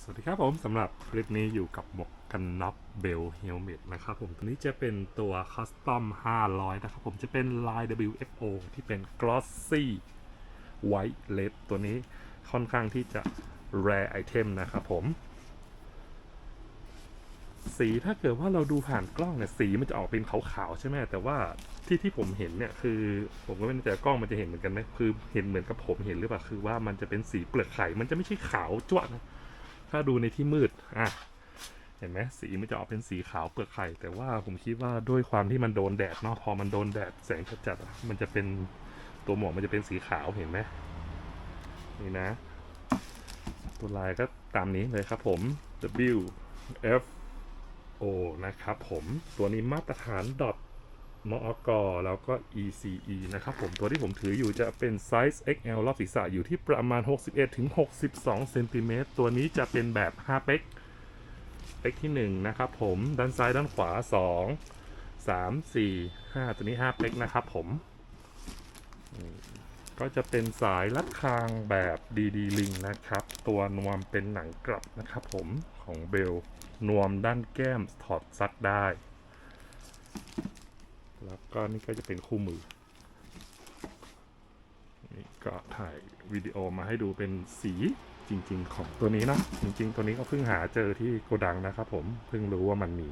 สวัสดีครับผมสำหรับคลิปนี้อยู่กับหมวกกันน็อกเบลเฮลเมตนะครับผมตัวนี้จะเป็นตัวคัสตอม500 นะครับผมจะเป็นลาย WFO ที่เป็น glossy white led ตัวนี้ค่อนข้างที่จะ rare item นะครับผม สีถ้าเกิดว่าเราดูผ่านกล้องเนี่ยสีมันจะออกเป็นขาวๆใช่ไหมแต่ว่าที่ที่ผมเห็นเนี่ยคือผมก็ไม่แน่ใจกล้องมันจะเห็นเหมือนกันไหมคือเห็นเหมือนกับผมเห็นหรือเปล่าคือว่ามันจะเป็นสีเปลือกไข่มันจะไม่ใช่ขาวจ้วะนะ ถ้าดูในที่มืดอะเห็นไหมสีมันจะออกเป็นสีขาวเปลือกไข่ แต่ว่าผมคิดว่าด้วยความที่มันโดนแดดเนาะพอมันโดนแดดแสงจัดๆมันจะเป็นตัวหมวกมันจะเป็นสีขาวเห็นไหมนี่นะ ตัวลายก็ตามนี้เลยครับผม W F O นะครับผมตัวนี้มาตรฐาน dot มอกแล้วก็ ECE นะครับผมตัวที่ผมถืออยู่จะเป็นไซส์ XL รอบศีรษะอยู่ที่ประมาณ 61ถึง62เซนติเมตรตัวนี้จะเป็นแบบ 5 เป็กเป็กที่ 1 นะครับผมด้านซ้ายด้านขวา 2 3 4 5 ตัวนี้ 5 เป็กนะครับผม ก็จะเป็นสายรัดคางแบบดีดีลิงนะครับ ตัวนวมเป็นหนังกลับนะครับผมของเบลนวมด้านแก้มถอดซักได้ ก็นี่ก็จะเป็นคู่มือ นี่ก็ถ่ายวิดีโอมาให้ดูเป็นสีจริง ๆ ของตัวนี้นะจริง ๆ ตัวนี้ก็เพิ่งหาเจอที่โกดังนะครับผมเพิ่งรู้ว่ามันมี